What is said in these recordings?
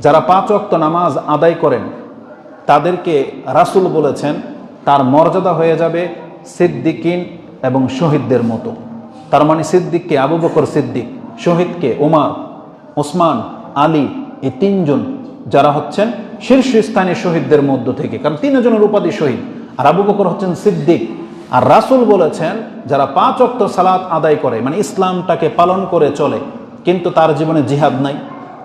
যারা পাঁচ অক্ত নামাজ আদায় করেন, তাদেরকে রাসূল বলেছেন, তার মর্যাদা হয়ে যাবে সিদ্দিকিন এবং শহীদদের মতো। তার মানে সিদ্দিককে আবু বকর সিদ্দিক, শহীদকে ওমার ওসমান, আলী, এই তিনজন যারা হচ্ছেন, শীর্ষস্থানীয় শহীদদের মধ্য থেকে। কারণ তিনজনের উপাধি শহীদ। আর আবু বকর হচ্ছেন সিদ্দিক। আর রাসূল বলেছেন, যারা পাঁচ অক্ত সালাত আদায় করে মানে ইসলামটাকে পালন করে চলে, কিন্তু তার জীবনে জিহাদ নাই।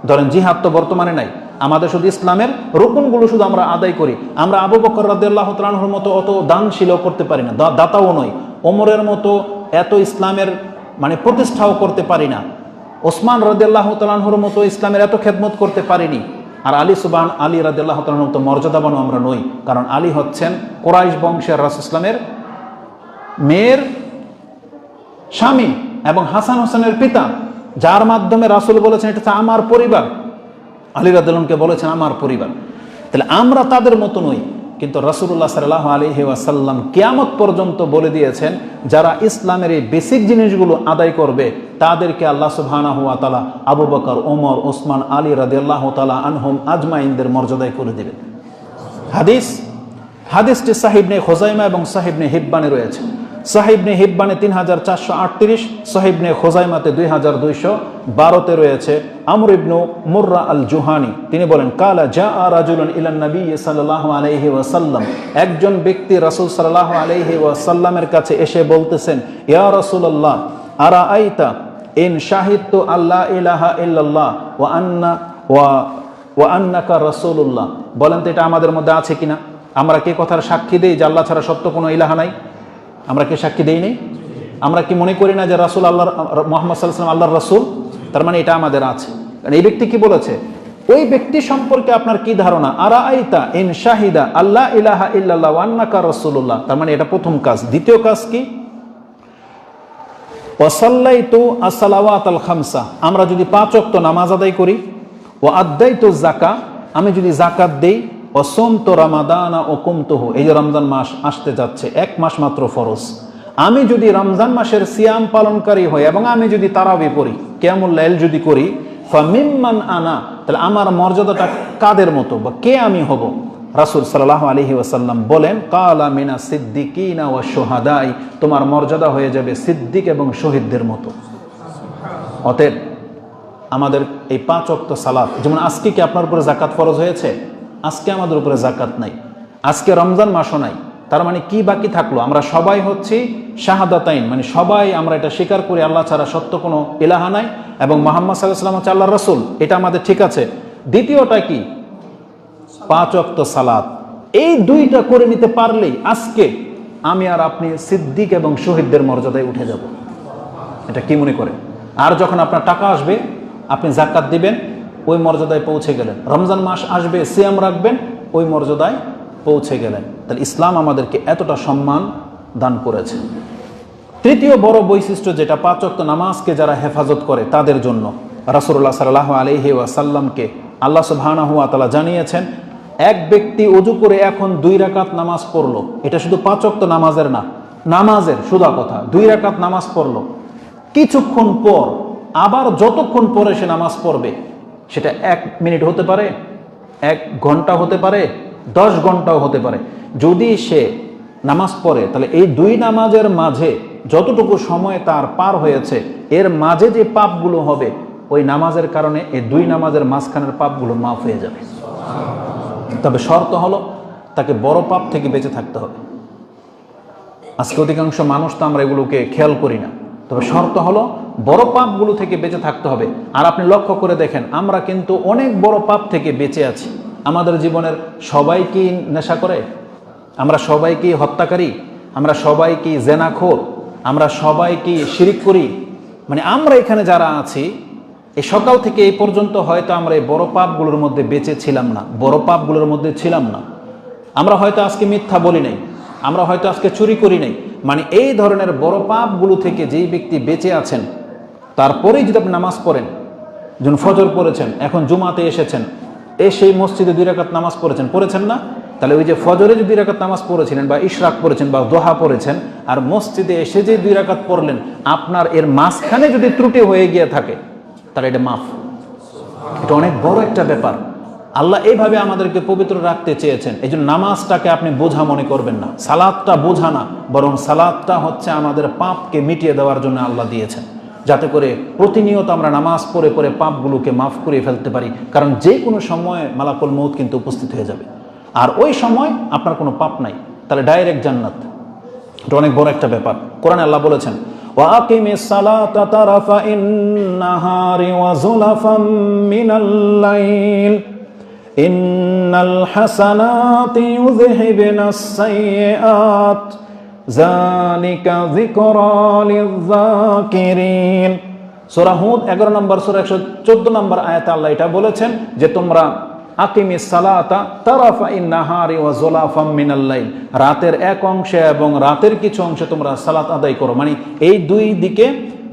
ধরেন জিহাদ তো বর্তমানে নাই। আমাদের শুধু ইসলামের রোপণগুলো শুধু আমরা আদায় করি। আমরা আবু বকর রাদিয়াল্লাহু তাআলার মতো অত দানশীল করতে পারি না দাতাও নয় ওমরের মতো এত ইসলামের মানে প্রতিষ্ঠাও করতে পারি না। ওসমান রাদিয়াল্লাহু তাআলার মতো ইসলামের এত খেদমত করতে পারিনি। আর আলী সুবান আলী রাদিয়াল্লাহু তাআলার মতো মর্যাদাবানও আমরা নই। কারণ আলী হচ্ছেন কোরাইশ বংশের রাস ইসলামের মেয়ের স্বামী এবং হাসান হোসেনের পিতা। যার মাধ্যমে রাসূল বলেছেন, এটা হচ্ছে আমার পরিবার। আলী রাদুলকে বলেছেন, আমার পরিবার। তাহলে আমরা তাদের মতো নই, কিন্তু রসুল্লাহ সাল্লাহ আলহি ওয়াসাল্লাম কেয়ামত পর্যন্ত বলে দিয়েছেন, যারা ইসলামের এই বেসিক জিনিসগুলো আদায় করবে, তাদেরকে আল্লাহ সুবহানা হুয়া তালা আবু বকর, ওমর, ওসমান, আলী রাদিয়াল্লাহ তালা আনহুম আজমাইনদের মর্যাদায় করে দেবেন। হাদিস, হাদিসটি সাহিবনে খোজাইমা এবং সাহিবনে হিব্বানে রয়েছে। সাহিবনে হিব্বানে তিন হাজার চারশো আটত্রিশ সাহিবনে খোজাইমাতে দুই হাজার দুইশো বারোতে রয়েছে আমর ইবনু মুর্রা আল জুহানি তিনি বলেন, কালা জা আ রাজুলন ইলান নবী সাল্লাহ আলাইহি ওয়াসাল্লাম। একজন ব্যক্তি রাসূল সাল্লাহ আলাইহি ওয়াসাল্লামের কাছে এসে বলতেছেন, ইয়া রাসূলুল্লাহ আরা আইতা ইন শাহিদতু আল্লাহ ইলাহা ইল্লাল্লাহ ওয়া আন্না, ওয়া ওয়া আন্নাকা রাসূলুল্লাহ? বলেন তো এটা আমাদের মধ্যে আছে কিনা? আমরা কে কথার সাক্ষী দেই যে আল্লাহ ছাড়া সত্য কোনো ইলাহা নাই? আমরা কি সাক্ষী দেই নেই? আমরা কি মনে করি না যে রাসূল আল্লাহ মোহাম্মদ আলাইহি আল্লাহর রাসূল? তার মানে এটা আমাদের আছে। কারণ এই ব্যক্তি কি বলেছে? ওই ব্যক্তি সম্পর্কে আপনার কি ধারণা? আরা আইতা ইন শাহিদা আল্লাহ ইলাহা ইল্লাল্লাহ ওয়া আন্নাকা রাসূলুল্লাহ। তার মানে এটা প্রথম কাজ। দ্বিতীয় কাজ কি? ওয়াসাল্লাইতু আসসালাওয়াত আল খামসা। আমরা যদি পাঁচ ওয়াক্ত নামাজ আদায় করি ও আদাইতু জাকা আমি যদি জাকাত দেই সোম তো রামাদানা ও কুমতহু, এই যে রমজান মাস আসতে যাচ্ছে, এক মাস মাত্র ফরজ। আমি যদি রমজান মাসের সিয়াম পালনকারী হই এবং আমি যদি তারাবি পড়ি কেমন লাইল যদি করি, ফামিম্মান আনা, তাহলে আমার মর্যাদাটা কাদের মতো বা কে আমি হব? রাসুল সাল্লাহ আলহি ওয়াসাল্লাম বলেন, কালা মিনা সিদ্দিকিনা ও সোহাদাই তোমার মর্যাদা হয়ে যাবে সিদ্দিক এবং শহীদদের মতো। অতএব আমাদের এই পাঁচ অক্ত সালাত, যেমন আজকে কি আপনার উপরে জাকাত ফরজ হয়েছে? আজকে আমাদের উপরে জাকাত নাই। আজকে রমজান মাসও নাই। তার মানে কি বাকি থাকল? আমরা সবাই হচ্ছি শাহাদাতাইন। মানে সবাই আমরা এটা স্বীকার করি, আল্লাহ ছাড়া সত্য কোনো এলাহা নাই এবং মোহাম্মদ সাল্লাহ সাল্লাম হচ্ছে আল্লাহ রসুল। এটা আমাদের ঠিক আছে। দ্বিতীয়টা কি? পাঁচ অক্ত সালাত। এই দুইটা করে নিতে পারলেই আজকে আমি আর আপনি সিদ্দিক এবং শহীদদের মর্যাদায় উঠে যাব। এটা কি মনে করে? আর যখন আপনার টাকা আসবে, আপনি জাকাত দিবেন ওই মর্যাদায় পৌঁছে গেলেন। রমজান মাস আসবে, সিয়াম রাখবেন, ওই মর্যাদায় পৌঁছে গেলেন। তাহলে ইসলাম আমাদেরকে এতটা সম্মান দান করেছে। তৃতীয় বড় বৈশিষ্ট্য যেটা, পাঁচ নামাজকে যারা হেফাজত করে তাদের জন্য রাসুল্লাহ সাল্লাহ আলহি ওয়াসাল্লামকে আল্লাহ সুবহানাহু ওয়া তাআলা জানিয়েছেন, এক ব্যক্তি অজু করে এখন দুই রাকাত নামাজ পড়ল। এটা শুধু পাঁচ নামাজের না, নামাজের সুদা কথা, দুই রাকাত নামাজ পড়ল। কিছুক্ষণ পর, আবার যতক্ষণ পরে সে নামাজ পড়বে সেটা এক মিনিট হতে পারে, এক ঘণ্টা হতে পারে, দশ ঘন্টাও হতে পারে। যদি সে নামাজ পড়ে, তাহলে এই দুই নামাজের মাঝে যতটুকু সময় তার পার হয়েছে, এর মাঝে যে পাপগুলো হবে, ওই নামাজের কারণে এই দুই নামাজের মাঝখানের পাপগুলো মাফ হয়ে যাবে। তবে শর্ত হলো, তাকে বড় পাপ থেকে বেঁচে থাকতে হবে। আজকে অধিকাংশ মানুষ তো আমরা এগুলোকে খেয়াল করি না। তবে শর্ত হলো বড় পাপগুলো থেকে বেঁচে থাকতে হবে। আর আপনি লক্ষ্য করে দেখেন, আমরা কিন্তু অনেক বড় পাপ থেকে বেঁচে আছি। আমাদের জীবনের সবাই কি নেশা করে, আমরা সবাই কি হত্যাকারী, আমরা সবাই কি জেনাখোর, আমরা সবাই কি শিরিক করি। মানে আমরা এখানে যারা আছি এই সকাল থেকে এই পর্যন্ত হয়তো আমরা এই বড় পাপগুলোর মধ্যে বেঁচে ছিলাম না, বড় পাপগুলোর মধ্যে ছিলাম না। আমরা হয়তো আজকে মিথ্যা বলি নাই, আমরা হয়তো আজকে চুরি করি নাই মানে এই ধরনের বড় পাপগুলো থেকে যেই ব্যক্তি বেঁচে আছেন, তারপরেই যদি আপনি নামাজ পড়েন যখন ফজর পড়েছেন, এখন জুমাতে এসেছেন এ সেই মসজিদে দুই রাকাত নামাজ পড়েছেন পড়েছেন না? তাহলে ওই যে ফজরে যে দুই রাকাত নামাজ পড়েছিলেন বা ইশরাক পড়েছেন বা দোহা পড়েছেন, আর মসজিদে এসে যে দুই রাকাত পড়লেন, আপনার এর মাঝখানে যদি ত্রুটি হয়ে গিয়ে থাকে, তাহলে এটা মাফ। এটা অনেক বড় একটা ব্যাপার। আল্লাহ এইভাবে আমাদেরকে পবিত্র রাখতে চেয়েছেন এই জন্য নামাজটাকে আপনি বোঝা মনে করবেন না সালাদটা বোঝা না বরং সালাদটা হচ্ছে আমাদের পাপকে মিটিয়ে দেওয়ার জন্য আল্লাহ দিয়েছেন যাতে করে প্রতিনিয়ত আমরা নামাজ পড়ে পড়ে পাপগুলোকে মাফ করে ফেলতে পারি কারণ যে কোনো সময়ে মালাকুল মৌত কিন্তু উপস্থিত হয়ে যাবে আর ওই সময় আপনার কোনো পাপ নাই তাহলে ডাইরেক্ট জান্নাত এটা অনেক বড় একটা ব্যাপার কোরআনে আল্লাহ বলেছেন وأقم الصلاة طرفا النهار وزلفا من الليل إن الحسنات يذهبن السيئات ذلك ذكرى للذاكرين সূরা হুদ 11 নম্বর সূরা 114 নম্বর আয়াতে আল্লাহ এটা বলেছেন যে তোমরা আকিমি সালাতা তারাফা ইন নাহারি ওয়া জুলাফাম মিনাল লাইল রাতের এক অংশে এবং রাতের কিছু অংশে তোমরা সালাত আদায় করো মানে এই দুই দিকে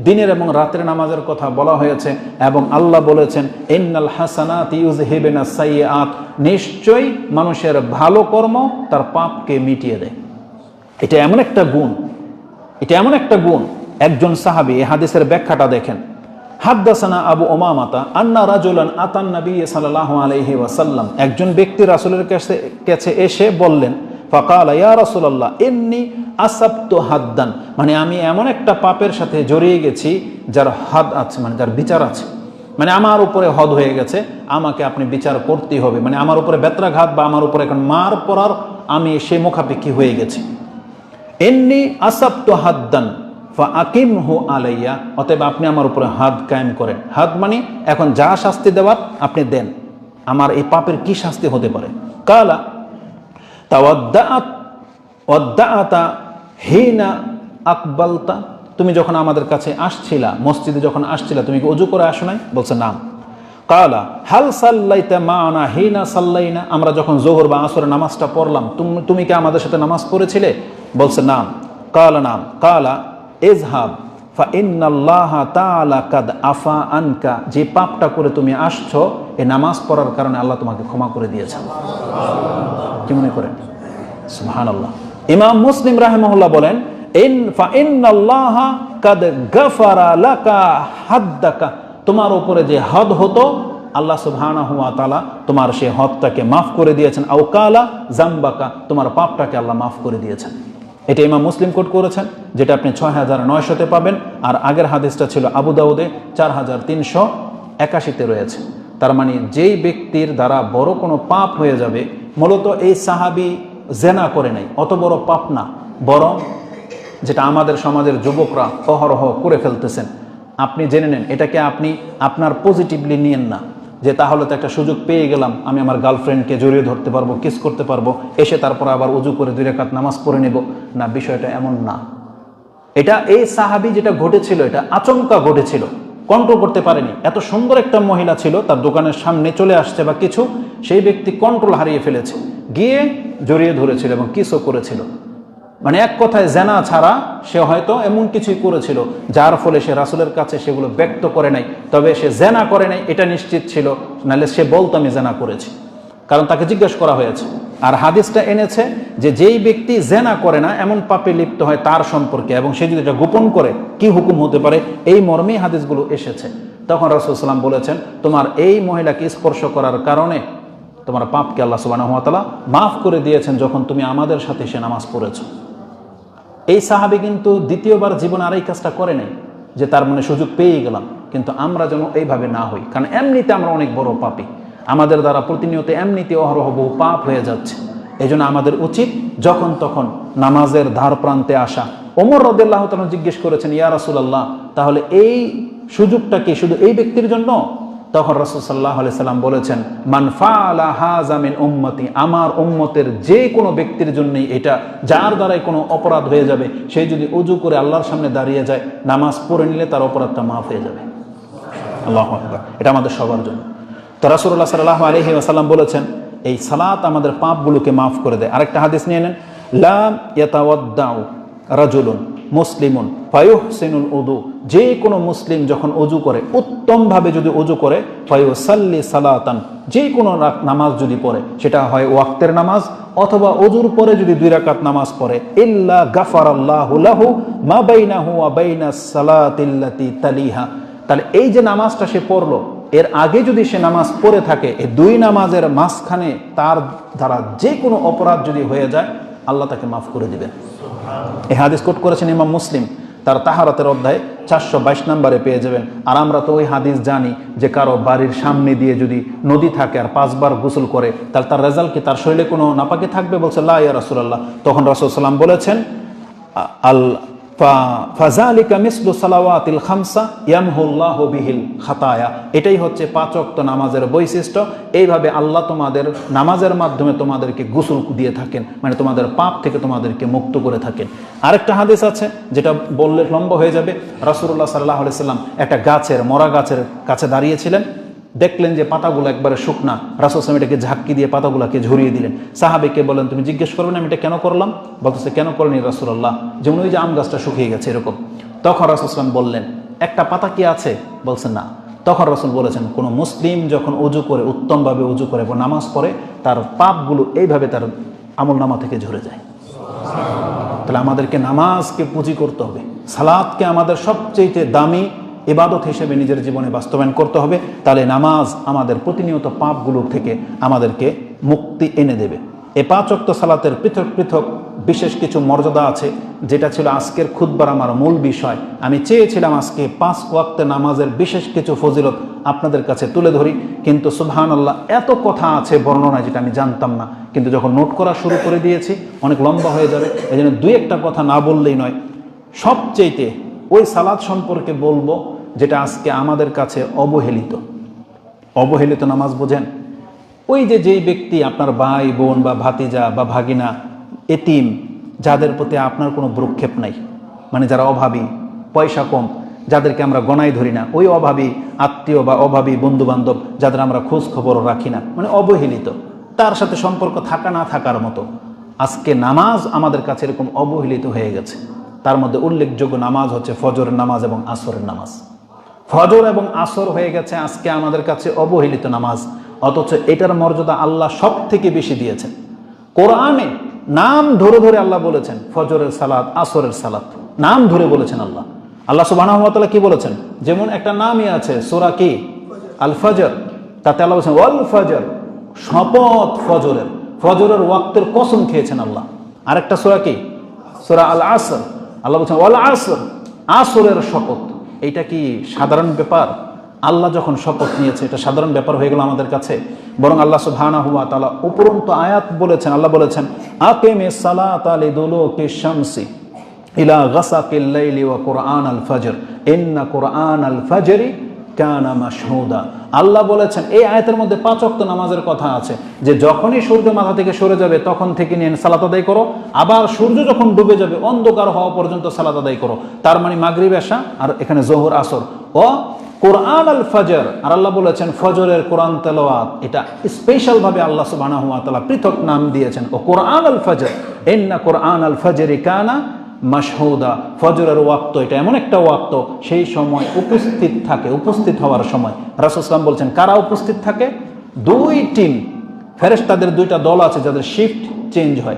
দিনের এবং রাতের নামাজের কথা বলা হয়েছে এবং আল্লাহ বলেছেন, ইন্নাল হাসানাত ইউজহিবিনা সাইয়্যাত। নিশ্চয়ই মানুষের ভালো কর্ম তার পাপকে মিটিয়ে দেয়। এটা এমন একটা গুণ, এটা এমন একটা গুণ। একজন সাহাবী এই হাদিসের ব্যাখ্যাটা দেখেন। হাদ্দাসানা আবু ওমামাতা আন্না রাজুলান আতান নবী সাল্লাল্লাহু আলাইহি ওয়াসাল্লাম। একজন ব্যক্তি রাসূলের কাছে কাছে এসে বললেন ফাকাল, ইয়া ইন্নী আসাবতু হাদ্দান। মানে আমি এমন একটা পাপের সাথে জড়িয়ে গেছি যার হাদ আছে মানে যার বিচার আছে। মানে আমার উপরে হদ হয়ে গেছে, আমাকে আপনি বিচার করতেই হবে। মানে আমার উপরে বেত্রাঘাত বা আমার উপরে এখন মার পড়ার আমি সে মুখাপেক্ষী হয়ে গেছি। এমনি আসাপ্ত হাদ্দান আকিম হু আলাইয়া। অতএব আপনি আমার উপরে হাত কায়েম করেন। হাত মানে এখন যা শাস্তি দেওয়ার আপনি দেন। আমার এই পাপের কি শাস্তি হতে পারে? কালা তাওয়াদ্দাআত, ওয়াদ্দাআতা হিনা আকবালতা। তুমি যখন আমাদের কাছে আসছিলা, মসজিদে যখন আসছিলা, তুমি কি অজু করে আসো নাই? বলছে, নাম। কালা, হাল সাল্লাইতে মানা হিনা সাল্লাইনা? আমরা যখন জোহর বা আসরে নামাজটা পড়লাম, তুমি তুমি কি আমাদের সাথে নামাজ পড়েছিলে? বলছে, নাম। কালা নাম। কালা, এজহাব। আফা আনকা, যে পাপটা করে তুমি আসছো এই নামাজ পড়ার কারণে আল্লাহ তোমাকে ক্ষমা করে দিয়েছেন। কি মনে করেন? সুবহানাল্লাহ। ইমাম মুসলিম রাহিমাহুল্লাহ বলেন তোমার উপরে যে হদ হতো, আল্লাহ সুবহানাহু ওয়া তাআলা তোমার সেই হদটাকে মাফ করে দিয়েছেন। আও কালা জাম্বাকা, তোমার পাপটাকে আল্লাহ মাফ করে দিয়েছেন। এটা ইমাম মুসলিম কোট করেছেন, যেটা আপনি ছয় হাজার নয়শোতে পাবেন, আর আগের হাদিসটা ছিল আবু দাউদে চার হাজার তিনশো একাশিতে রয়েছে। তার মানে যেই ব্যক্তির দ্বারা বড় কোনো পাপ হয়ে যাবে, মূলত এই সাহাবি জেনা করে নাই অত বড় পাপ না, বরং যেটা আমাদের সমাজের যুবকরা অহরহ করে ফেলতেছেন। আপনি জেনে নেন এটাকে আপনি আপনার পজিটিভলি নিয়েন না? যে তাহলে তো একটা সুযোগ পেয়ে গেলাম, আমি আমার গার্লফ্রেন্ডকে জড়িয়ে ধরতে পারব, কিস করতে পারব, এসে তারপর আবার উজু করে দুই রেখাত নামাজ পড়ে নেব। না, বিষয়টা এমন না। এটা এই সাহাবি যেটা ঘটেছিল, এটা আচমকা ঘটেছিল। কন্ট্রোল করতে পারেনি। এত সুন্দর একটা মহিলা ছিল, তার দোকানের সামনে চলে আসছে বা কিছু, সেই ব্যক্তি কন্ট্রোল হারিয়ে ফেলেছে। গিয়ে জড়িয়ে ধরেছিল এবং কিসও করেছিল। মানে এক কথায় জেনা ছাড়া সে হয়তো এমন কিছুই করেছিল, যার ফলে সে রাসুলের কাছে সেগুলো ব্যক্ত করে নাই। তবে সে জেনা করে নাই, এটা নিশ্চিত ছিল, নাহলে সে বলতো, আমি জেনা করেছি। কারণ তাকে জিজ্ঞেস করা হয়েছে। আর হাদিসটা এনেছে যে যেই ব্যক্তি জেনা করে না, এমন পাপে লিপ্ত হয় তার সম্পর্কে, এবং সে যদি এটা গোপন করে, কি হুকুম হতে পারে? এই মর্মেই হাদিসগুলো এসেছে। তখন রাসুলসাল্লাম বলেছেন, তোমার এই মহিলাকে স্পর্শ করার কারণে তোমার পাপকে আল্লাহ সুবাহ মাফ করে দিয়েছেন যখন তুমি আমাদের সাথে সে নামাজ পড়েছো। এই সাহাবি কিন্তু দ্বিতীয়বার জীবন আর এই কাজটা করে নাই, যে তার মনে সুযোগ পেয়ে গেলাম। কিন্তু আমরা যেন এইভাবে না হই, কারণ এমনিতে আমরা অনেক বড় পাপি। আমাদের দ্বারা প্রতিনিয়ত এমনিতে অহরহ বহু পাপ হয়ে যাচ্ছে। এই আমাদের উচিত যখন তখন নামাজের ধার প্রান্তে আসা। ওমর রদুল্লাহ তালা জিজ্ঞেস করেছেন, ইয়া রাসুলাল্লাহ, তাহলে এই সুযোগটা কি শুধু এই ব্যক্তির জন্য তখন রসুল সাল্লাহ সাল্লাম বলেছেন মানফা আলা হাজামিন উম্মতি আমার উম্মতের যে কোনো ব্যক্তির জন্যই এটা, যার দ্বারাই কোনো অপরাধ হয়ে যাবে, সে যদি উজু করে আল্লাহর সামনে দাঁড়িয়ে যায়, নামাজ পড়ে নিলে তার অপরাধটা মাফ হয়ে যাবে। আল্লাহ এটা আমাদের সবার জন্য। তো রাসুল্লাহ সাল্লাহ আলহি আসাল্লাম বলেছেন, এই সালাত আমাদের পাপগুলোকে মাফ করে দেয়। আরেকটা হাদিস নিয়ে নেন লাম ইয়াতাওয়াদ্দাউ রাজুলুন মুসলিমুন, ফায়ুহসিনুল উদু যে কোনো মুসলিম যখন অজু করে, উত্তমভাবে যদি অজু করে, ফায়ুসাল্লি সালাতান যে কোনো নামাজ যদি পড়ে, সেটা হয় ওয়াক্তের নামাজ, অথবা অজুর পরে যদি দুই রাকাত নামাজ পড়ে, ইল্লা গাফার আল্লাহ লাহু মা বাইনাহু ওয়া বাইনাস সালাতিল্লাতি তালিহা। তাহলে এই যে নামাজটা সে পড়ল, এর আগে যদি সে নামাজ পড়ে থাকে এই দুই নামাজের মাঝখানে তার দ্বারা যে কোনো অপরাধ যদি হয়ে যায়, আল্লাহ তাকে মাফ করে দিবেন। এই হাদিস কোট করেছেন ইমাম মুসলিম। তার তাহারাতের অধ্যায় চারশো বাইশ নম্বরে পেয়ে যাবেন। আর আমরা তো ওই হাদিস জানি যে কারও বাড়ির সামনে দিয়ে যদি নদী থাকে আর পাঁচবার গোসল করে, তাহলে তার রেজাল্ট কি? তার শরীরে কোনো নাপাকি থাকবে? বলছে, লা ইয়া রাসূলুল্লাহ। তখন রাসুল সাল্লাম বলেছেন আল ফাজালিকা মিসলু সালাওয়াতিল খামসা ইয়ামহুল্লাহু বিহিল খাতায়া। এটাই হচ্ছে পাঁচ ওয়াক্ত নামাজের বৈশিষ্ট্য। এইভাবে আল্লাহ তোমাদের নামাজের মাধ্যমে তোমাদেরকে গোসল দিয়ে থাকেন মানে তোমাদের পাপ থেকে তোমাদেরকে মুক্ত করে থাকেন। আরেকটা হাদিস আছে, যেটা বললে লম্বা হয়ে যাবে। রাসূলুল্লাহ সাল্লাল্লাহু আলাইহি সাল্লাম একটা গাছের, মরা গাছের কাছে দাঁড়িয়েছিলেন। দেখলেন যে পাতাগুলো একবারে শুকনা। রাসুল সালাম এটাকে ঝাঁকি দিয়ে পাতাগুলোকে ঝরিয়ে দিলেন। সাহাবিকে বলেন তুমি জিজ্ঞেস করবেন আমি এটা কেন করলাম? বলতেছে, কেন করেনি রাসুল্লাহ যেমন ওই যে আম গাছটা শুকিয়ে গেছে, এরকম। তখন রাসুল সালাম বললেন, একটা পাতা কি আছে? বলছেন, না। তখন রসুল বলেছেন, কোনো মুসলিম যখন উজু করে, উত্তমভাবে উজু করে এবং নামাজ পড়ে, তার পাপগুলো এইভাবে তার আমল নামা থেকে ঝরে যায়। তাহলে আমাদেরকে নামাজকে পুঁজি করতে হবে। সালাদকে আমাদের সবচেয়ে দামি ইবাদত হিসেবে নিজের জীবনে বাস্তবায়ন করতে হবে, তাহলে নামাজ আমাদের প্রতিনিয়ত পাপগুলো থেকে আমাদেরকে মুক্তি এনে দেবে। এ পাঁচ অক্ত সালাতের পৃথক পৃথক বিশেষ কিছু মর্যাদা আছে, যেটা ছিল আজকের খুদ্বার আমার মূল বিষয়। আমি চেয়েছিলাম আজকে পাঁচ ওয়াক্তে নামাজের বিশেষ কিছু ফজিলত আপনাদের কাছে তুলে ধরি, কিন্তু সুবহান আল্লাহ এত কথা আছে বর্ণনায় যেটা আমি জানতাম না। কিন্তু যখন নোট করা শুরু করে দিয়েছি, অনেক লম্বা হয়ে যাবে এই জন্য দুই একটা কথা না বললেই নয়। সবচেয়েতে ওই সালাদ সম্পর্কে বলব যেটা আজকে আমাদের কাছে অবহেলিত। অবহেলিত নামাজ বোঝেন? ওই যে যেই ব্যক্তি আপনার ভাই, বোন বা ভাতিজা বা ভাগিনা, এতিম, যাদের প্রতি আপনার কোনো ভ্রুক্ষেপ নাই মানে যারা অভাবী, পয়সা কম, যাদেরকে আমরা গণাই ধরি না, ওই অভাবী আত্মীয় বা অভাবী বন্ধু বান্ধব যাদের আমরা খোঁজ খবরও রাখি না মানে অবহেলিত। তার সাথে সম্পর্ক থাকা না থাকার মতো। আজকে নামাজ আমাদের কাছে এরকম অবহেলিত হয়ে গেছে। তার মধ্যে উল্লেখযোগ্য নামাজ হচ্ছে ফজরের নামাজ এবং আসরের নামাজ। ফজর এবং আসর হয়ে গেছে, আজকে আমাদের কাছে অবহেলিত নামাজ। অথচ এটার মর্যাদা আল্লাহ সব থেকে বেশি দিয়েছেন। কোরআনে নাম ধরে ধরে আল্লাহ বলেছেন, ফজরের সালাত, আসরের সালাত। নাম ধরে বলেছেন আল্লাহ। আল্লাহ সুবাহ কি বলেছেন? যেমন একটা নামই আছে, সোরা কি? আল ফজর তাতে আল্লাহ বলছেন ওয়াল ফজর শপথ ফজরের। ফজরের ওয়াক্তের কসম খেয়েছেন আল্লাহ। আরেকটা সোরা কি? সোরা আল আসর আল্লাহ বলছেন ওয়াল আসর আসরের শপথ। এইটা কি সাধারণ ব্যাপার? আল্লাহ যখন শপথ নিয়েছে, এটা সাধারণ ব্যাপার হয়ে গেল আমাদের কাছে। বরং আল্লাহ সুবহানা হুয়া তালা উপরন্ত আয়াত বলেছেন, আল্লাহ বলেছেন, আকেমে সালাত আলি কে শামসি ইলা গাসাকিল লাইলি ওয়া কোরআন আল ফজর। ইন্না কোরআন আল ফজরি কানা মাশহুদা। আল্লাহ বলেছেন, এই আয়াতের মধ্যে পাঁচ ওয়াক্ত নামাজের কথা আছে, যে যখনই সূর্য মাথা থেকে সরে যাবে, তখন থেকে নিয়ে সালাত আদায় করো, আবার সূর্য যখন ডুবে যাবে, অন্ধকার হওয়া পর্যন্ত সালাত আদায় করো, তার মানে মাগরিব, এশা আর এখানে জোহর, আসর। ও কোরআন আল ফজর, আর আল্লাহ বলেছেন, ফজরের কোরআন তেলাওয়াত, এটা স্পেশাল ভাবে আল্লাহ তাআলা পৃথক নাম দিয়েছেন। ও কোরআন আল ফজর, ইন্না কোরআন আল ফজরি কানা মাসহুদা ফজরের ওয়াক্ত, এটা এমন একটা ওয়াক্ত, সেই সময় উপস্থিত থাকে, উপস্থিত হওয়ার সময়। রাসুসলাম বলছেন, কারা উপস্থিত থাকে? দুই টিম, ফেরেশতাদের দুইটা দল আছে যাদের শিফট চেঞ্জ হয়।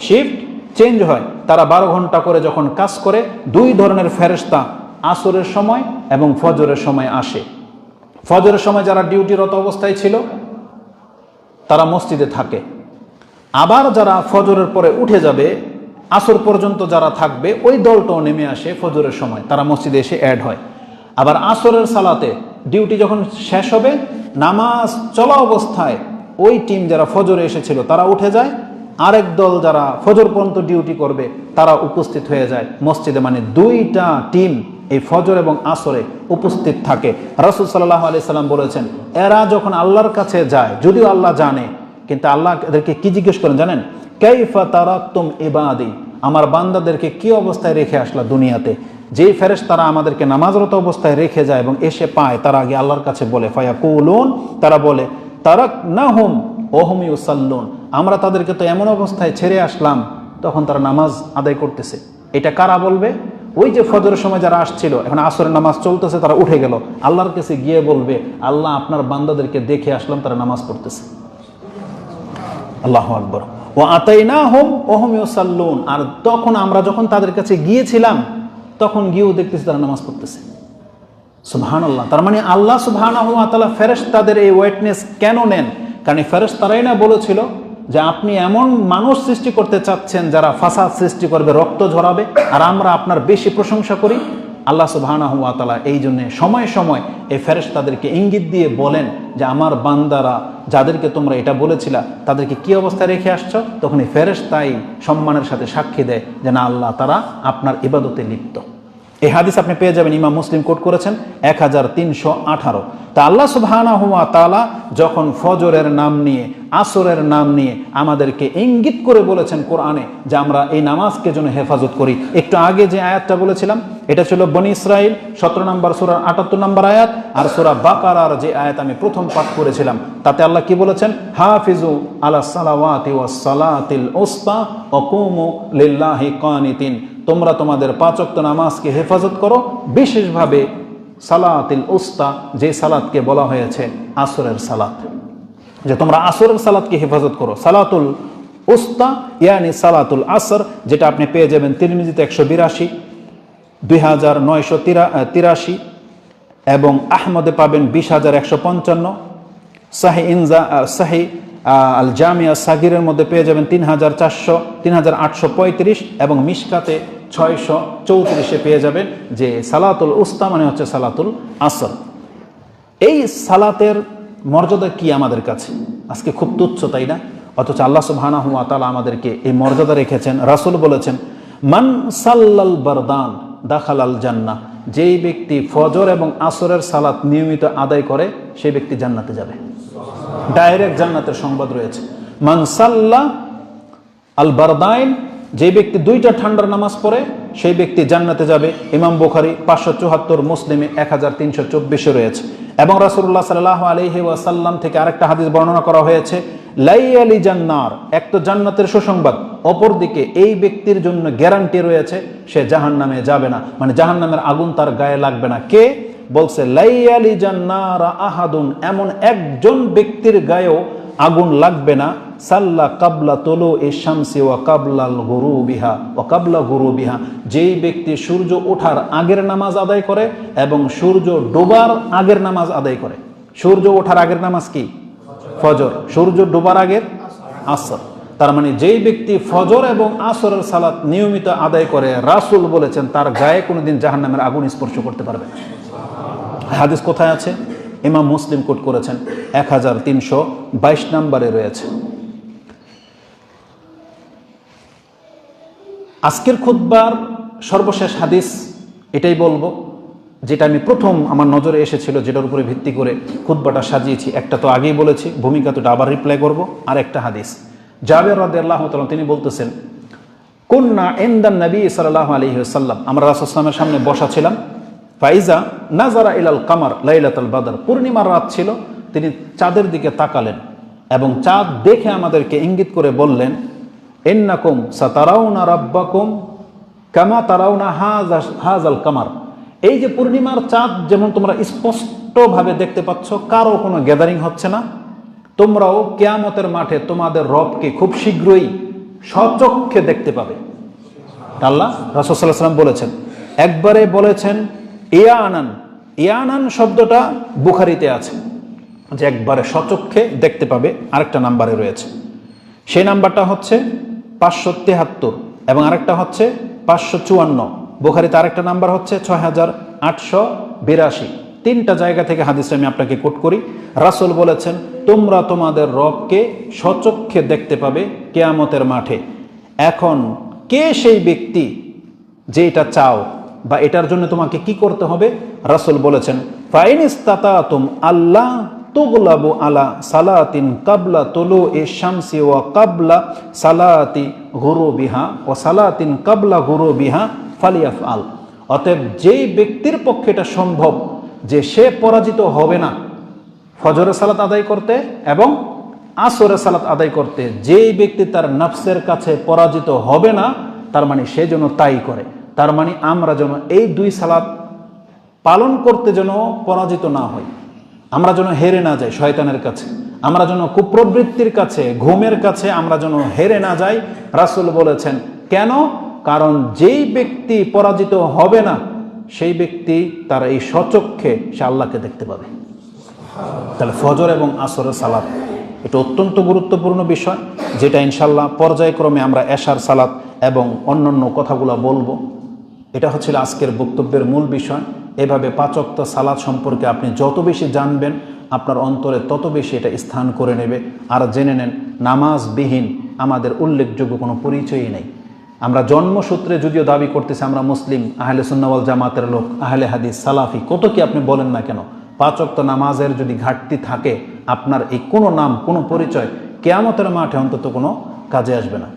শিফট চেঞ্জ হয়, তারা বারো ঘণ্টা করে যখন কাজ করে, দুই ধরনের ফেরেশতা আসরের সময় এবং ফজরের সময় আসে। ফজরের সময় যারা ডিউটিরত অবস্থায় ছিল, তারা মসজিদে থাকে। আবার যারা ফজরের পরে উঠে যাবে আসর পর্যন্ত যারা থাকবে, ওই দলটাও নেমে আসে ফজরের সময়। তারা মসজিদে এসে অ্যাড হয়। আবার আসরের সালাতে ডিউটি যখন শেষ হবে, নামাজ চলা অবস্থায় ওই টিম যারা ফজরে এসেছিল, তারা উঠে যায়। আরেক দল যারা ফজর পর্যন্ত ডিউটি করবে, তারা উপস্থিত হয়ে যায়। মসজিদে মানে দুইটা টিম এই ফজর এবং আসরে উপস্থিত থাকে। রাসুল সাল্লাহ আলি সাল্লাম বলেছেন, এরা যখন আল্লাহর কাছে যায়, যদিও আল্লাহ জানে কিন্তু আল্লাহ এদেরকে কি জিজ্ঞেস করেন জানেন? কাইফা তারাক্তুম ইবাদি? আমার বান্দাদেরকে কি অবস্থায় রেখে আসলা দুনিয়াতে? যেই ফেরেশ তারা আমাদেরকে নামাজরত অবস্থায় রেখে যায় এবং এসে পায়, তারা আগে আল্লাহর কাছে বলে ফায়া কৌলুন তারা বলে তারাক না হুম ওহম ইউসাল্লুন। আমরা তাদেরকে তো এমন অবস্থায় ছেড়ে আসলাম, তখন তারা নামাজ আদায় করতেছে। এটা কারা বলবে? ওই যে ফজরের সময় যারা আসছিল, এখন আসরের নামাজ চলতেছে, তারা উঠে গেল। আল্লাহর কাছে গিয়ে বলবে, আল্লাহ আপনার বান্দাদেরকে দেখে আসলাম, তারা নামাজ পড়তেছে। আল্লাহ আকবর। ও আতাই না হোম ওহম সাল্লুন আর তখন আমরা যখন তাদের কাছে গিয়েছিলাম, তখন গিয়েও দেখতেছি তারা নামাজ পড়তেছে। সুবহান আল্লাহ তার মানে আল্লাহ সুবহান তালা ফেরেস তাদের এই ওয়েটনেস কেন নেন? কারণ ফেরেস তারাই না বলেছিল যে আপনি এমন মানুষ সৃষ্টি করতে চাচ্ছেন যারা ফাসাদ সৃষ্টি করবে, রক্ত ঝরাবে। আর আমরা আপনার বেশি প্রশংসা করি। আল্লাহ সুবহানা হুয়া তালা এই জন্যে সময় সময় এই ফেরেস তাদেরকে ইঙ্গিত দিয়ে বলেন যে আমার বান্দারা যাদেরকে তোমরা এটা বলেছিলা, তাদেরকে কি অবস্থায় রেখে আসছো? তখন এই ফেরেস তাই সম্মানের সাথে সাক্ষী দেয় যে না, আল্লাহ তারা আপনার ইবাদতে লিপ্ত। এই হাদিস আপনি পেয়ে যাবেন, ইমাম মুসলিম কোট করেছেন, এক হাজার তিনশো আঠারো। তা আল্লাহ সুবহানা হুয়া তালা যখন ফজরের নাম নিয়ে আসরের নাম নিয়ে আমাদেরকে ইঙ্গিত করে বলেছেন কোরআনে যে আমরা এই নামাজকে যেন হেফাজত করি। একটু আগে যে আয়াতটা বলেছিলাম, এটা ছিল বনি ইসরাইল, সতেরো নম্বর সুরার আটাত্তর নম্বর আয়াত আর সুরা বাকারার যে আয়াত আমি প্রথম পাঠ করেছিলাম, তাতে আল্লাহ কি বলেছেন? হাফিজু আলা সালাওয়াতি ওয়াস সালাতিল উস্তা ওকুমু লিল্লাহি কানিতিন। তোমরা তোমাদের পাঁচক্ত নামাজকে হেফাজত করো। বিশেষভাবে সালাতিল উস্তা, যে সালাতকে বলা হয়েছে, আসরের সালাত। যে তোমরা আসরের সালাতকে হেফাজত করো। সালাতুল উস্তা, ইয়ানি সালাতুল আসর, যেটা আপনি পেয়ে যাবেন তিরমিজিতে একশো বিরাশি, দুই হাজার নয়শো তিরাশি, এবং আহমদে পাবেন বিশ হাজার একশো পঞ্চান্ন। শাহি ইনজা শাহি আল জামিয়া সাগিরের মধ্যে পেয়ে যাবেন তিন হাজার চারশো, তিন হাজার আটশো পঁয়ত্রিশ, এবং মিশকাতে ছয়শো চৌত্রিশে পেয়ে যাবেন যে সালাতুল উস্তা মানে হচ্ছে সালাতুল আসর। এই সালাতের মর্যাদা কি আমাদের কাছে? আজকে খুব তুচ্ছ, তাই না? অথচ আল্লাহ সুবহানা হুয়া তালা আমাদেরকে এই মর্যাদা রেখেছেন, রাসুল বলেছেন, মান সাল্লাল বারদান দাখালাল জান্না যেই ব্যক্তি ফজর এবং আসরের সালাত নিয়মিত আদায় করে সেই ব্যক্তি জান্নাতে যাবে। ডাইরেক্ট জান্নাতের সংবাদ রয়েছে। মানসাল্লাহ আল বারদাইন যে ব্যক্তি দুইটা ঠান্ডার নামাজ পড়ে সেই ব্যক্তি জান্নাতে যাবে। ইমাম বুখারি পাঁচশো চুহাত্তর মুসলিমে এক হাজার তিনশো চব্বিশে রয়েছে। এবং রাসুল্লাহ সাল্লাহ আলহি ওয়াসাল্লাম থেকে আরেকটা হাদিস বর্ণনা করা হয়েছে লাই আলি জান্নার, এক তো জান্নাতের সুসংবাদ, অপরদিকে এই ব্যক্তির জন্য গ্যারান্টি রয়েছে, সে জাহান নামে যাবে না। মানে জাহান নামের আগুন তার গায়ে লাগবে না। কে? বলছে লাই আলি জান্নার আহাদুন, এমন একজন ব্যক্তির গায়েও আগুন লাগবে না। সাল্লা কাবলা তোলো এ শামসি ওয়া কাবলাল গুরু বিহা ও কাবলা গুরু বিহা যেই ব্যক্তি সূর্য ওঠার আগের নামাজ আদায় করে এবং সূর্য ডোবার আগের নামাজ আদায় করে। সূর্য ওঠার আগের নামাজ কি? ফজর। সূর্য ডোবার আগের আসর। তার মানে যেই ব্যক্তি ফজর এবং আসরের সালাত নিয়মিত আদায় করে, রাসুল বলেছেন, তার গায়ে কোনোদিন জাহান নামের আগুন স্পর্শ করতে পারবে না। হাদিস কোথায় আছে? ইমাম মুসলিম কোট করেছেন এক হাজার তিনশো বাইশ নম্বরে রয়েছে। আজকের খুদ্বার সর্বশেষ হাদিস এটাই বলব, যেটা আমি প্রথম আমার নজরে এসেছিল, যেটার উপরে ভিত্তি করে খুদ্বাটা সাজিয়েছি। একটা তো আগেই বলেছি, ভূমিকা তো আবার রিপ্লাই করব। আর একটা হাদিস, জাবের রাদে আল্লাহ তিনি বলতেছেন কন্যা এন্দান নবী সাল্লাহ আলী সাল্লাম আমরা রাসুসলামের সামনে বসা ছিলাম। ফাইজা নাজারা ইলাল কামার লাইলাতাল বাদার। পূর্ণিমার রাত ছিল, তিনি চাঁদের দিকে তাকালেন এবং চাঁদ দেখে আমাদেরকে ইঙ্গিত করে বললেন এন্নাকুম সাতারাউনা রাব্বাকুম কামা তারাউনা হাজ আল কামার। এই যে পূর্ণিমার চাঁদ যেমন তোমরা স্পষ্টভাবে দেখতে পাচ্ছ, কারও কোনো গ্যাদারিং হচ্ছে না। তোমরাও কেয়ামতের মাঠে তোমাদের রবকে খুব শীঘ্রই সচক্ষে দেখতে পাবে। আল্লাহ রাসুসাল্লাহ সাল্লাম বলেছেন, একবারে বলেছেন ইয়ানান। ইয়ানান শব্দটা বুখারিতে আছে, যে একবারে সচক্ষে দেখতে পাবে, আরেকটা নাম্বারে রয়েছে। সেই নাম্বারটা হচ্ছে পাঁচশো তেহাত্তর এবং আরেকটা হচ্ছে পাঁচশো চুয়ান্ন। বুখারিতে আরেকটা নাম্বার হচ্ছে ছয় হাজার আটশো বিরাশি। তিনটা জায়গা থেকে হাদিস আমি আপনাকে কোট করি। রাসুল বলেছেন, তোমরা তোমাদের রবকে সচক্ষে দেখতে পাবে কেয়ামতের মাঠে। এখন কে সেই ব্যক্তি যে এটা চাও বা এটার জন্য তোমাকে কি করতে হবে? রাসুল বলেছেন ফাইনিস্তাতা তুম আল্লাহ তুগলাবু আলা সালাতিন কাবলা তোলো এ শামসি ওয়া কাবলা সালাতি গুরু বিহা ও সালাতিন কাবলা গুরু বিহা ফালিয়াফ আল অতএব যেই ব্যক্তির পক্ষে এটা সম্ভব, যে সে পরাজিত হবে না, ফজরের সালাত আদায় করতে এবং আসরের সালাত আদায় করতে, যেই ব্যক্তি তার নফসের কাছে পরাজিত হবে না, তার মানে সে যেন তাই করে। তার মানে আমরা যেন এই দুই সালাত পালন করতে যেন পরাজিত না হই। আমরা যেন হেরে না যাই শয়তানের কাছে। আমরা যেন কুপ্রবৃত্তির কাছে, ঘুমের কাছে আমরা যেন হেরে না যাই। রাসুল বলেছেন, কেন? কারণ যেই ব্যক্তি পরাজিত হবে না, সেই ব্যক্তি তার এই সচক্ষে সে আল্লাহকে দেখতে পাবে। তাহলে ফজর এবং আসরের সালাত এটা অত্যন্ত গুরুত্বপূর্ণ বিষয়, যেটা ইনশাল্লাহ পর্যায়ক্রমে আমরা এশার সালাত এবং অন্যান্য কথাগুলো বলব। এটা হচ্ছিল আজকের বক্তব্যের মূল বিষয়। এভাবে পাচক্ত সালাদ সম্পর্কে আপনি যত বেশি জানবেন, আপনার অন্তরে তত বেশি এটা স্থান করে নেবে। আর জেনে নেন, নামাজবিহীন আমাদের উল্লেখযোগ্য কোনো পরিচয়ই নেই। আমরা জন্মসূত্রে যদিও দাবি করতেছি, আমরা মুসলিম, আহলে সুন্নাওয়াল জামাতের লোক, আহলে হাদিস, সালাফি, কত কি আপনি বলেন না কেন? পাচক্ত নামাজের যদি ঘাটতি থাকে, আপনার এই কোনো নাম, কোনো পরিচয় কেয়ামতের মাঠে অন্তত কোনো কাজে আসবে না।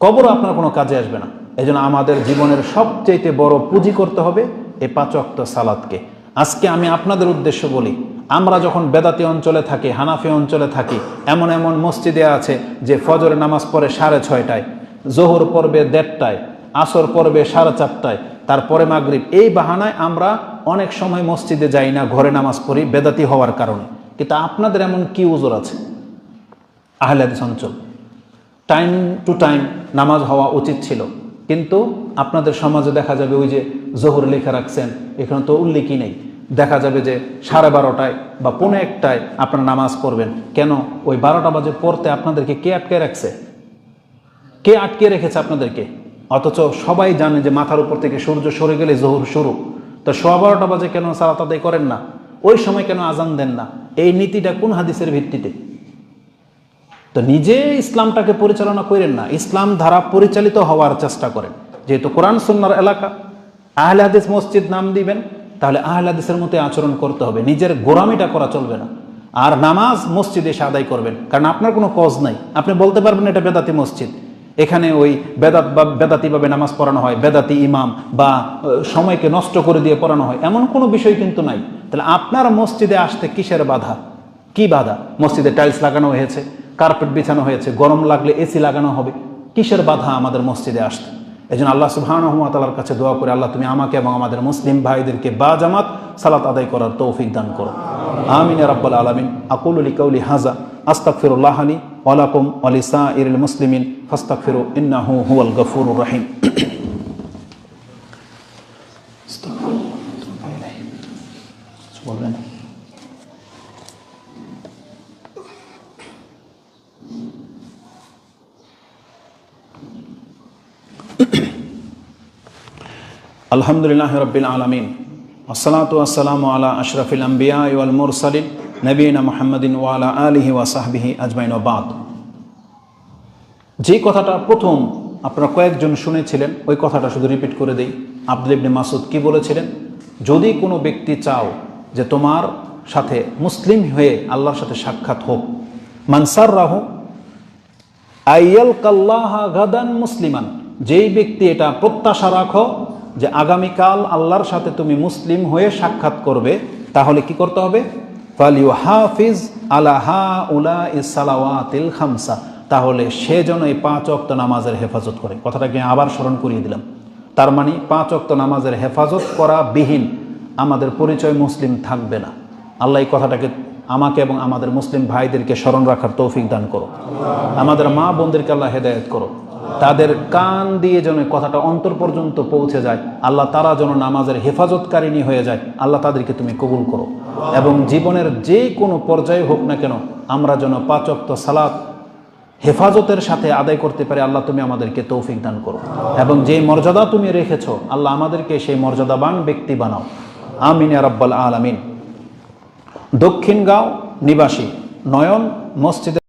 কবর আপনার কোনো কাজে আসবে না। এই আমাদের জীবনের সবচেয়ে বড় পুঁজি করতে হবে এই পাচক্ত সালাদকে। আজকে আমি আপনাদের উদ্দেশ্য বলি, আমরা যখন বেদাতি অঞ্চলে থাকি, হানাফি অঞ্চলে থাকি, এমন এমন মসজিদে আছে যে ফজরের নামাজ পড়ে সাড়ে ছয়টায়, জোহর পর্বে দেড়টায়, আসর পর্বে সাড়ে চারটায়, তারপরে মাগরিব। এই বাহানায় আমরা অনেক সময় মসজিদে যাই না, ঘরে নামাজ পড়ি বেদাতি হওয়ার কারণে। কিন্তু আপনাদের এমন কি উজোর আছে? আহলাদিস অঞ্চল। টাইম টু টাইম নামাজ হওয়া উচিত ছিল। কিন্তু আপনাদের সমাজে দেখা যাবে ওই যে জোহর লেখা রাখছেন, এখানে তো উল্লেখই নেই। দেখা যাবে যে সাড়ে বারোটায় বা পৌনে একটায় আপনারা নামাজ পড়বেন। কেন? ওই বারোটা বাজে পড়তে আপনাদেরকে কে আটকে রাখছে? কে আটকে রেখেছে আপনাদেরকে? অথচ সবাই জানে যে মাথার উপর থেকে সূর্য সরে গেলে জোহর শুরু। তো সোয়া বারোটা বাজে কেন সালাত আদায় করেন না? ওই সময় কেন আজান দেন না? এই নীতিটা কোন হাদিসের ভিত্তিতে? তো নিজে ইসলামটাকে পরিচালনা করেন না, ইসলাম ধারা পরিচালিত হওয়ার চেষ্টা করেন। যেহেতু কোরআন, সুন্নার এলাকা, আহলে হাদিস মসজিদ নাম দিবেন, তাহলে আহলে হাদিসের মতো আচরণ করতে হবে, নিজের গোরামিটা করা চলবে না। আর নামাজ মসজিদে এসে আদায় করবেন, কারণ আপনার কোনো কজ নাই। আপনি বলতে পারবেন এটা বেদাতি মসজিদ। এখানে ওই বেদাত বা বেদাতিভাবে নামাজ পড়ানো হয়, বেদাতি ইমাম বা সময়কে নষ্ট করে দিয়ে পড়ানো হয়, এমন কোনো বিষয় কিন্তু নাই। তাহলে আপনার মসজিদে আসতে কিসের বাধা? কি বাধা? মসজিদে টাইলস লাগানো হয়েছে কার্পেট বিছানো হয়েছে, গরম লাগলে এসি লাগানো হবে, কিসের বাধা আমাদের মসজিদে আসতে? এই জন্য আল্লাহ সুবাহানহমাতালার কাছে দোয়া করে, আল্লাহ তুমি আমাকে এবং আমাদের মুসলিম ভাইদেরকে বা জামাত সালাত আদায় করার তৌফিক দান করো। আমিন রাব্বাল আলমিন। আকুলি কৌলি হাজা আস্তাকফিরুল্লাহ আলী ওয়ালাকুম আলিসা ইরুল মুসলিমিন ফাস্তাকফিরু ইন্নাহু হুয়াল গফুরুর রহিম। বলবেন? আলহামদুলিল্লাহ রবিল আলমিন। আসসালাতু আসসালামু আলা আশরাফিল আম্বিয়া ওয়াল মুরসালিন নবীনা মোহাম্মদিন ওয়ালা আলিহি ওয়াসাহবিহি আজমাইন বাদ। যে কথাটা প্রথম আপনারা কয়েকজন শুনেছিলেন, ওই কথাটা শুধু রিপিট করে দেই। আব্দুল ইবনে মাসুদ কি বলেছিলেন? যদি কোনো ব্যক্তি চাও যে তোমার সাথে মুসলিম হয়ে আল্লাহর সাথে সাক্ষাৎ হোক মানসার রাহু আইয়াল কাল্লাহা গাদান মুসলিমান, যেই ব্যক্তি এটা প্রত্যাশা রাখো যে আগামীকাল আল্লাহর সাথে তুমি মুসলিম হয়ে সাক্ষাৎ করবে, তাহলে কি করতে হবে? ফালিউ হাফিজ আলাহা উলা ইসালাওয়াতিল খামসা। তাহলে সে যেন এই পাঁচ অক্ত নামাজের হেফাজত করে। কথাটাকে আবার স্মরণ করিয়ে দিলাম। তার মানে পাঁচ অক্ত নামাজের হেফাজত করা বিহীন আমাদের পরিচয় মুসলিম থাকবে না। আল্লাহ এই কথাটাকে আমাকে এবং আমাদের মুসলিম ভাইদেরকে স্মরণ রাখার তৌফিক দান করো আমাদের মা বোনদেরকে আল্লাহ হেদায়ত করো তাদের কান দিয়ে যেন কথাটা অন্তর পর্যন্ত পৌঁছে যায়, আল্লাহ তারা যেন নামাজের হেফাজতকারিনী হয়ে যায়, আল্লাহ তাদেরকে তুমি কবুল করো। এবং জীবনের যে কোনো পর্যায়ে হোক না কেন, আমরা যেন পাচক্ত সালাত হেফাজতের সাথে আদায় করতে পারি, আল্লাহ তুমি আমাদেরকে তৌফিক দান করো। এবং যে মর্যাদা তুমি রেখেছো, আল্লাহ আমাদেরকে সেই মর্যাদাবান ব্যক্তি বানাও। আমিন রাব্বাল আলামিন। দক্ষিণগাঁও নিবাসী, নয়ন মসজিদে